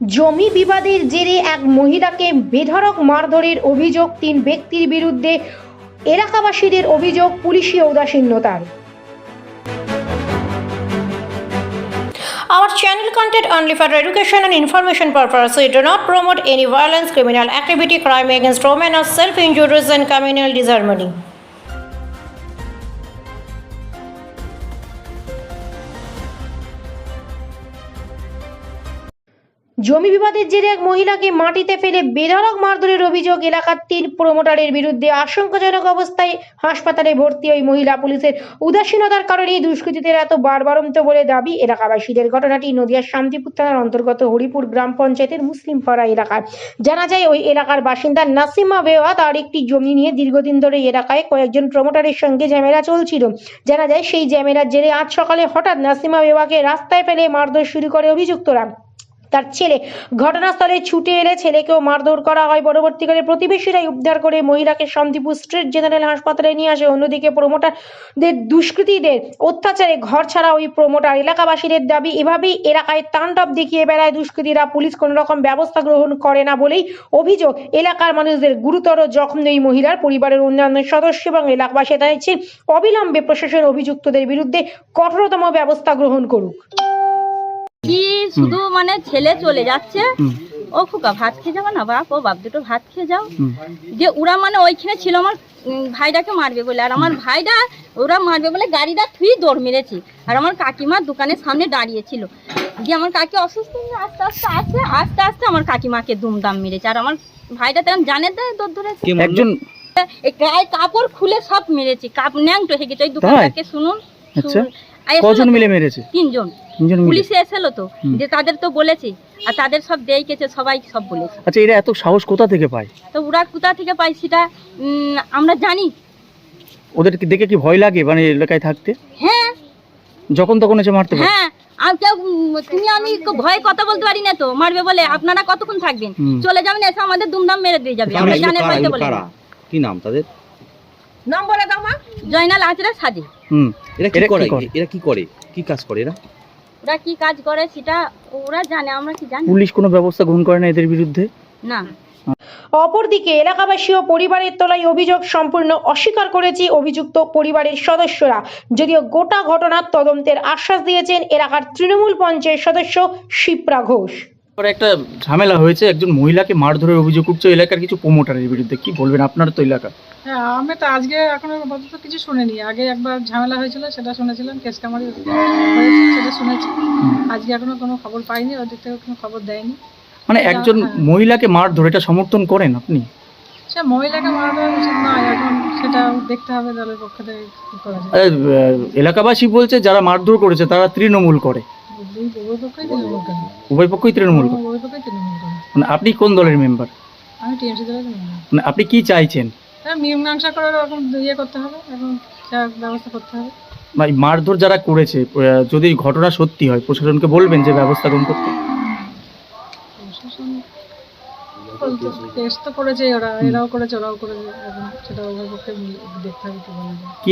জমি বিবাদের জেরে এক মহিলাকে বেধড়ক মারধরের অভিযোগ তিন ব্যক্তির বিরুদ্ধে এলাকাবাসীদের অভিযোগ পুলিশি ঔদাসীন্যতার Our channel content only for education and information purpose. We do not promote any violence, criminal activity, crime against women, or self-injuries and communal disharmony. জমি বিবাদের জেরে এক মহিলাকে মাটিতে ফেলে বেধড়ক মারধরের অভিযোগ এলাকার তিন প্রমোটারের বিরুদ্ধে আশঙ্কাজনক অবস্থায় হাসপাতালে ভর্তি ওই মহিলা পুলিশের উদাসীনতার কারণে দুষ্কৃতীদের এত বারবারন্ত বলে দাবি এলাকাবাসীদের। ঘটনাটি নদিয়ার শান্তিপুর থানার অন্তর্গত হরিপুর গ্রাম পঞ্চায়েতের মুসলিম পাড়া এলাকায়। জানা যায় ওই এলাকার বাসিন্দা নাসিমা বেওয়া তার একটি জমি নিয়ে দীর্ঘদিন ধরে এলাকায় কয়েকজন প্রোমোটারের সঙ্গে ঝামেলা চলছিল। জানা যায় সেই ঝামেলার জেরে আজ সকালে হঠাৎ নাসিমা বেওয়াকে রাস্তায় ফেলে মারধর শুরু করে অভিযুক্তরা। তার ছেলে। ঘটনাস্থলে ছুটে এলে ছেলেকেও মারধর করা হয়। পরবর্তীকালে প্রতিবেশীরাই উদ্ধার করে মহিলাকে শান্তিপুর স্ট্রিট জেনারেল হাসপাতালে নিয়ে আসে। অন্যদিকে প্রমোটারদের দুষ্কৃতীদের অত্যাচারে ঘর ছাড়া ওই প্রমোটার এলাকাবাসীদের দাবি, এভাবেই এলাকায় তাণ্ডব দেখিয়ে বেড়ায় দুষ্কৃতীরা। পুলিশ কোনো রকম ব্যবস্থা গ্রহণ করে না বলেই অভিযোগ এলাকার মানুষদের। গুরুতর জখম এই মহিলার, পরিবারের অন্যান্য সদস্য এবং এলাকাবাসী। জানিয়েছে অবিলম্বে প্রশাসন অভিযুক্তদের বিরুদ্ধে কঠোরতম ব্যবস্থা গ্রহণ করুক। কি শুধু মানে ছেলে চলে যাচ্ছে ও খুকা ভাত খেয়ে যাবে না বাপ ও বাপ দুটো ভাত খেয়ে যাও। যে ওরা মানে ওইখানে ছিল আমার ভাইটাকে মারবে বলে। আর আমার ভাইটা ওরা মারবে বলে গাড়িটা থুই দৌড় মেরেছি। আর আমার কাকিমার দোকানের সামনে দাঁড়িয়েছিল দিয়ে আমার কাকি অসুস্থ আস্তে আস্তে আসছে আস্তে আস্তে আমার কাকিমাকে দুমদাম মেরেছে। আর আমার ভাইটা তেমন জানে তো দৌড় ধরেছে। একজন গায়ে কাপড় খুলে সব মেরেছি। কাপ ন্যাংটো হয়ে গেছে ওই দোকানটাকে শুনুন। কজন মিলে মেরেছে? তিনজন। তিনজন পুলিশে এসেলো তো যে তাদের তো বলেছি আর তাদের সব দেই গেছে সবাই সব বলেছে। আচ্ছা এরা এত সাহস কোথা থেকে পায়? তো ওরা কোথা থেকে পাই সেটা আমরা জানি। ওদেরকে দেখে কি ভয় লাগে মানে এলাকায় থাকতে? হ্যাঁ। যখন তখন এসে মারতে পারে। হ্যাঁ আর কেউ তুমি আমি ভয়ে কথা বলতে পারি না তো মারবে বলে আপনারা কতক্ষণ থাকবেন। চলে যাবেন এসে আমাদের দুমদাম মেরে দিয়ে যাবে আমরা জানে? পাইতে বলে? কি নাম তাদের? জয়নাল আঁচড়া সাজে। হুম। এরা কি করে? এরা কি করে? কি কাজ করে এরা? ওরা কি কাজ করে সেটা ওরা জানে আমরা কি জানি পুলিশ কোনো ব্যবস্থা গ্রহণ করে না এদের বিরুদ্ধে? না। অপরদিকে এলাকাবাসী ও পরিবারের তলায় অভিযোগ সম্পূর্ণ অস্বীকার করেছে অভিযুক্ত পরিবারের সদস্যরা। যদিও গোটা ঘটনার তদন্তের আশ্বাস দিয়েছেন এলাকার তৃণমূল পঞ্চায়েত সদস্য শিপ্রা ঘোষ। পরে একটা ঝামেলা হয়েছে একজন মহিলাকে মারধরের অভিযোগ উঠছে এলাকার কিছু প্রমোটারের বিরুদ্ধে। কি বলবেন আপনার তো এলাকা? হ্যাঁ আমি তো আজকে এখনও আপাতত কিছু শুনিনি। আগে একবার ঝামেলা হয়েছিল সেটা শুনেছিলাম কেস কামারি সেটা শুনেছি। আজকে এখনও কোনো খবর পাইনি ওদিক থেকে কোনো খবর দেয়নি। মানে একজন হ্যাঁ। মহিলাকে মারধর এটা সমর্থন করেন আপনি? সে মহিলাকে মারা দেওয়া উচিত নয় এখন সেটা দেখতে হবে দলের পক্ষ থেকে কি করা যায়। এলাকাবাসী বলছে যারা মারধর করেছে তারা তৃণমূল করে। উভয় পক্ষই তৃণমূল মানে আপনি কোন দলের মেম্বার আমি টিএমসি দলের মানে আপনি কি চাইছেন? হ্যাঁ মীমাংসা করে এখন ইয়ে করতে হবে এখন ব্যবস্থা করতে হবে। মানে মারধর যারা করেছে যদি ঘটনা সত্যি হয় প্রশাসনকে বলবেন যে ব্যবস্থা গ্রহণ করতে? তো করেছে ওরা এরাও করেছে ওরাও করেছে এখন সেটা দেখতে হবে কি